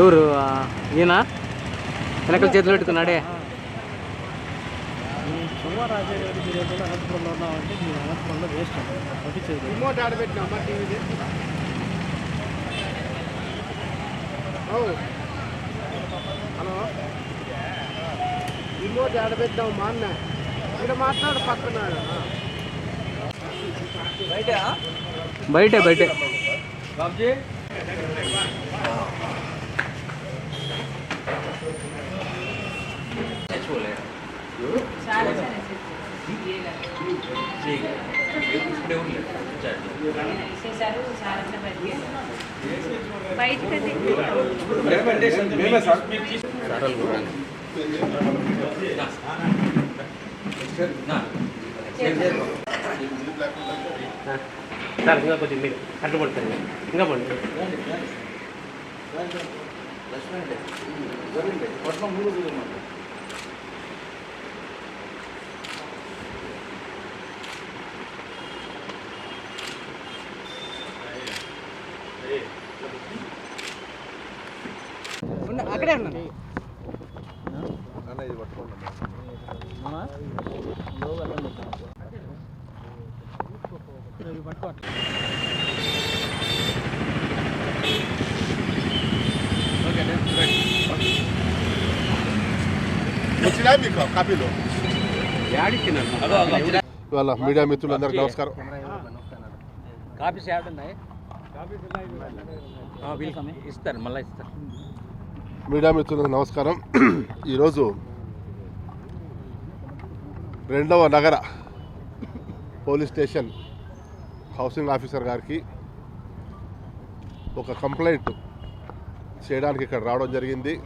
ఎవరు? ఈయన? వెనకల చేతులు పెట్టుకున్నాడే. హలో. రిమోట్ ఆడబెట్టినావు మా అన్న? ఇక్కడ మాట్లాడు పక్కన. బయటే? బయటే చేశారు సారంతా సార్ ఇంకా కొంచెం మీరు అట్లా పడుతుంది ఇంకా పడుతుంది అక్కడే ఉన్నాను వచ్చినా కాపీలో? యాడిచ్చినాను ఇవాళ మీడియా మిత్రులందరికీ నమస్కారం. కాపీస్ యాడ్ ఉన్నాయి. ఇస్తారు మళ్ళీ ఇస్తారు. మీడియా మిత్రులకు నమస్కారం. ఈరోజు రెండవ నగర పోలీస్ స్టేషన్ హౌసింగ్ ఆఫీసర్ గారికి ఒక కంప్లైంట్ చేయడానికి ఇక్కడ రావడం జరిగింది.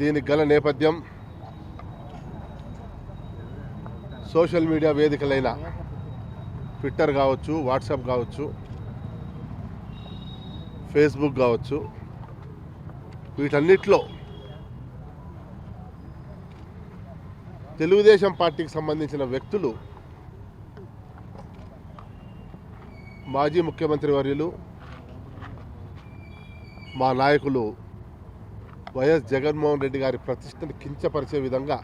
దీనికి గల నేపథ్యం సోషల్ మీడియా వేదికలైన ట్విట్టర్ కావచ్చు వాట్సాప్ కావచ్చు ఫేస్బుక్ కావచ్చు వీటన్నిటిలో తెలుగుదేశం పార్టీకి సంబంధించిన వ్యక్తులు మాజీ ముఖ్యమంత్రి వర్యులు మా నాయకులు వైఎస్ జగన్మోహన్ రెడ్డి గారి ప్రతిష్టను కించపరిచే విధంగా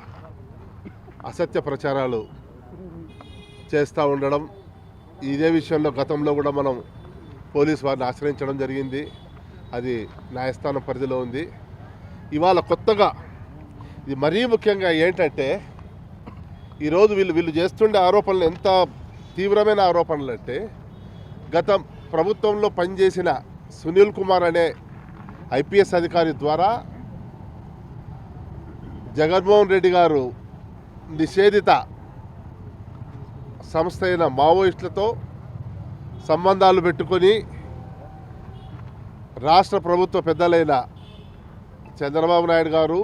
అసత్య ప్రచారాలు చేస్తూ ఉండడం ఇదే విషయంలో గతంలో కూడా మనం పోలీస్ వారిని ఆశ్రయించడం జరిగింది. అది న్యాయస్థానం పరిధిలో ఉంది. ఇవాళ కొత్తగా ఇది మరీ ముఖ్యంగా ఏంటంటే ఈరోజు వీళ్ళు వీళ్ళు చేస్తుండే ఆరోపణలు ఎంత తీవ్రమైన ఆరోపణలు అంటే గత ప్రభుత్వంలో పనిచేసిన సునీల్ కుమార్ అనే ఐపీఎస్ అధికారి ద్వారా జగన్మోహన్ రెడ్డి గారు నిషేధిత సంస్థ అయిన మావోయిస్టులతో సంబంధాలు పెట్టుకొని రాష్ట్ర ప్రభుత్వ పెద్దలైన చంద్రబాబు నాయుడు గారు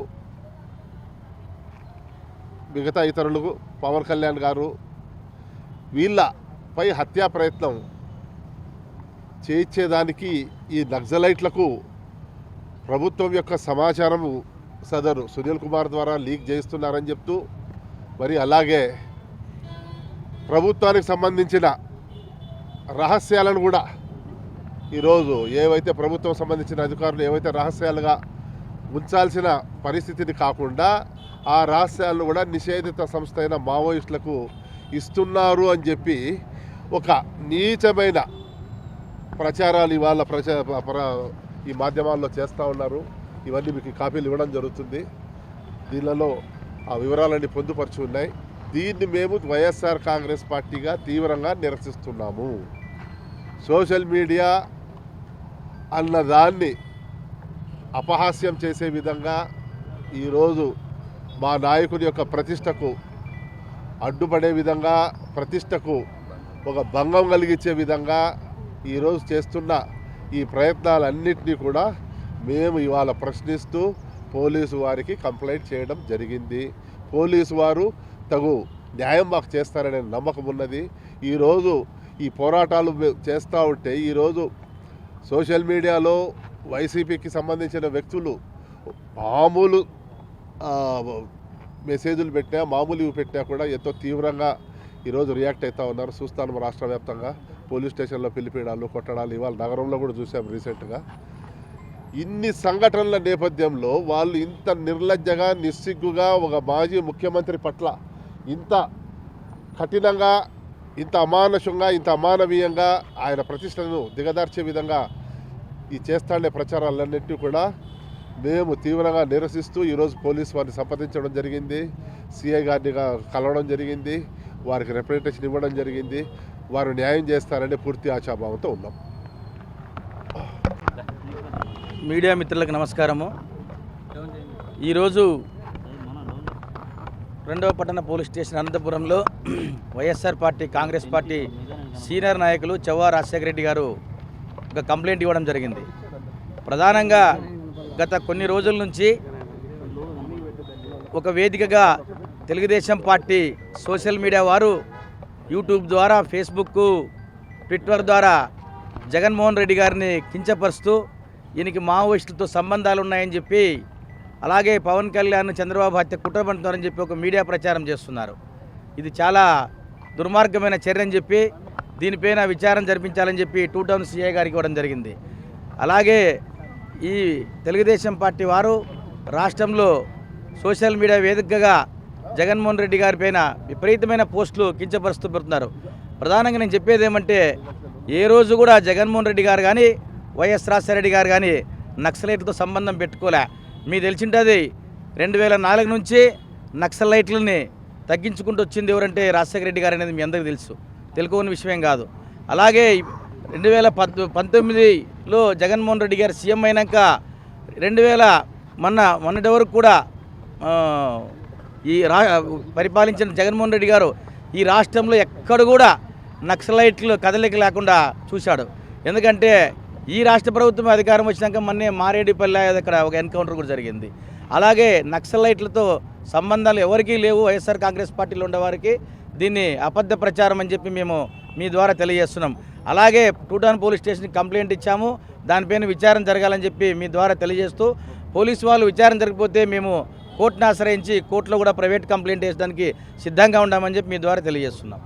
మిగతా ఇతరులు పవన్ కళ్యాణ్ గారు వీళ్ళపై హత్యా ప్రయత్నం చేయించేదానికి ఈ నక్సలైట్లకు ప్రభుత్వం యొక్క సమాచారము సదరు సునీల్ కుమార్ ద్వారా లీక్ చేస్తున్నారని చెప్తూ మరి అలాగే ప్రభుత్వానికి సంబంధించిన రహస్యాలను కూడా ఈరోజు ఏవైతే ప్రభుత్వం సంబంధించిన అధికారులు ఏవైతే రహస్యాలుగా ఉంచాల్సిన పరిస్థితిని కాకుండా ఆ రహస్యాలను కూడా నిషేధిత సంస్థ అయిన మావోయిస్టులకు ఇస్తున్నారు అని చెప్పి ఒక నీచమైన ప్రచారాలు ఇవాళ ప్రచార ప్ర- ఈ మాధ్యమాల్లో చేస్తూ ఉన్నారు. ఇవన్నీ మీకు కాపీలు ఇవ్వడం జరుగుతుంది. దీనిలో ఆ వివరాలన్నీ పొందుపరిచి ఉన్నాయి. దీన్ని మేము వైఎస్ఆర్ కాంగ్రెస్ పార్టీగా తీవ్రంగా నిరసిస్తున్నాము. సోషల్ మీడియా అన్నదాన్ని అపహాస్యం చేసే విధంగా ఈరోజు మా నాయకుడి యొక్క ప్రతిష్టకు అడ్డుపడే విధంగా ప్రతిష్టకు ఒక భంగం కలిగించే విధంగా ఈరోజు చేస్తున్న ఈ ప్రయత్నాలన్నింటినీ కూడా మేము ఇవాళ ప్రశ్నిస్తూ పోలీసు వారికి కంప్లైంట్ చేయడం జరిగింది. పోలీసు వారు తగు న్యాయం మాకు చేస్తారనే నమ్మకం ఉన్నది. ఈరోజు ఈ పోరాటాలు చేస్తూ ఉంటే ఈరోజు సోషల్ మీడియాలో వైసీపీకి సంబంధించిన వ్యక్తులు మామూలు మెసేజ్లు పెట్టినా మామూలు ఇవి పెట్టినా కూడా ఎంతో తీవ్రంగా ఈరోజు రియాక్ట్ అవుతూ ఉన్నారు. చూస్తాను రాష్ట్ర వ్యాప్తంగా. పోలీస్ స్టేషన్లో పిలిపీడాలు కొట్టడాలు ఇవాళ నగరంలో కూడా చూసాం రీసెంట్గా. ఇన్ని సంఘటనల నేపథ్యంలో వాళ్ళు ఇంత నిర్లజ్జగా నిస్సిగ్గుగా ఒక మాజీ ముఖ్యమంత్రి పట్ల ఇంత కఠినంగా ఇంత అమానుషంగా ఇంత అమానవీయంగా ఆయన ప్రతిష్టను దిగదార్చే విధంగా ఈ చేస్తాండే ప్రచారాలన్నింటినీ కూడా మేము తీవ్రంగా నిరసిస్తూ ఈరోజు పోలీసు వారిని సంప్రదించడం జరిగింది. సిఐ గారిని కలవడం జరిగింది. వారికి రిప్రజెంటేషన్ ఇవ్వడం జరిగింది. వారు న్యాయం చేస్తారనే పూర్తి ఆశాభావంతో ఉన్నాం. మీడియా మిత్రులకు నమస్కారము. ఈరోజు రెండవ పట్టణ పోలీస్ స్టేషన్ అనంతపురంలో YSR party congress party senior నాయకులు చవ్వా రాజశేఖర రెడ్డి గారు ఒక కంప్లైంట్ ఇవ్వడం జరిగింది. ప్రధానంగా గత కొన్ని రోజుల నుంచి ఒక వేదికగా తెలుగుదేశం పార్టీ సోషల్ మీడియా వారు యూట్యూబ్ ద్వారా ఫేస్బుక్ ట్విట్టర్ ద్వారా జగన్మోహన్ రెడ్డి గారిని కించపరుస్తూ ఈయనకి మావోయిస్టులతో సంబంధాలు ఉన్నాయని చెప్పి అలాగే పవన్ కళ్యాణ్ చంద్రబాబు హత్య కుట్ర పడుతున్నారని చెప్పి ఒక మీడియా ప్రచారం చేస్తున్నారు. ఇది చాలా దుర్మార్గమైన చర్య అని చెప్పి దీనిపైన విచారణ జరిపించాలని చెప్పి టూ టౌన్ సిఐ గారికి ఇవ్వడం జరిగింది. అలాగే ఈ తెలుగుదేశం పార్టీ వారు రాష్ట్రంలో సోషల్ మీడియా వేదికగా జగన్మోహన్ రెడ్డి గారి పైన విపరీతమైన పోస్టులు కించపరుస్తూ పెడుతున్నారు. ప్రధానంగా నేను చెప్పేది ఏమంటే ఏ రోజు కూడా జగన్మోహన్ రెడ్డి గారు కానీ వైఎస్ రాజశేఖర రెడ్డి గారు కానీ నక్సలైట్లతో సంబంధం పెట్టుకోలే. మీ తెలిసింటుంది. రెండు వేల నాలుగు నుంచి నక్సలైట్లని తగ్గించుకుంటూ వచ్చింది ఎవరంటే రాజశేఖర రెడ్డి గారు అనేది మీ అందరికీ తెలుసు. తెలుసుకోని విషయం కాదు. అలాగే రెండు వేల పద్ పంతొమ్మిదిలో జగన్మోహన్ రెడ్డి గారు సీఎం అయినాక రెండు వేల మొన్న మొన్నటి వరకు కూడా ఈ రా పరిపాలించిన జగన్మోహన్ రెడ్డి గారు ఈ రాష్ట్రంలో ఎక్కడ కూడా నక్సలైట్లు కదలిక లేకుండా చూశాడు. ఎందుకంటే ఈ రాష్ట్ర ప్రభుత్వం అధికారం వచ్చినాక మొన్నే మారేడిపల్లె అక్కడ ఒక ఎన్కౌంటర్ కూడా జరిగింది. అలాగే నక్సలైట్లతో సంబంధాలు ఎవరికీ లేవు. వైఎస్ఆర్ కాంగ్రెస్ పార్టీలో ఉండేవారికి దీన్ని అబద్ధ ప్రచారం అని చెప్పి మేము మీ ద్వారా తెలియజేస్తున్నాం. అలాగే టూటాన్ పోలీస్ స్టేషన్కి కంప్లైంట్ ఇచ్చాము. దానిపైన విచారణ జరగాలని చెప్పి మీ ద్వారా తెలియజేస్తూ పోలీసు వాళ్ళు విచారణ జరగకపోతే మేము కోర్టును ఆశ్రయించి కోర్టులో కూడా ప్రైవేట్ కంప్లైంట్ వేసడానికి సిద్ధంగా ఉన్నామని చెప్పి మీ ద్వారా తెలియజేస్తున్నాం.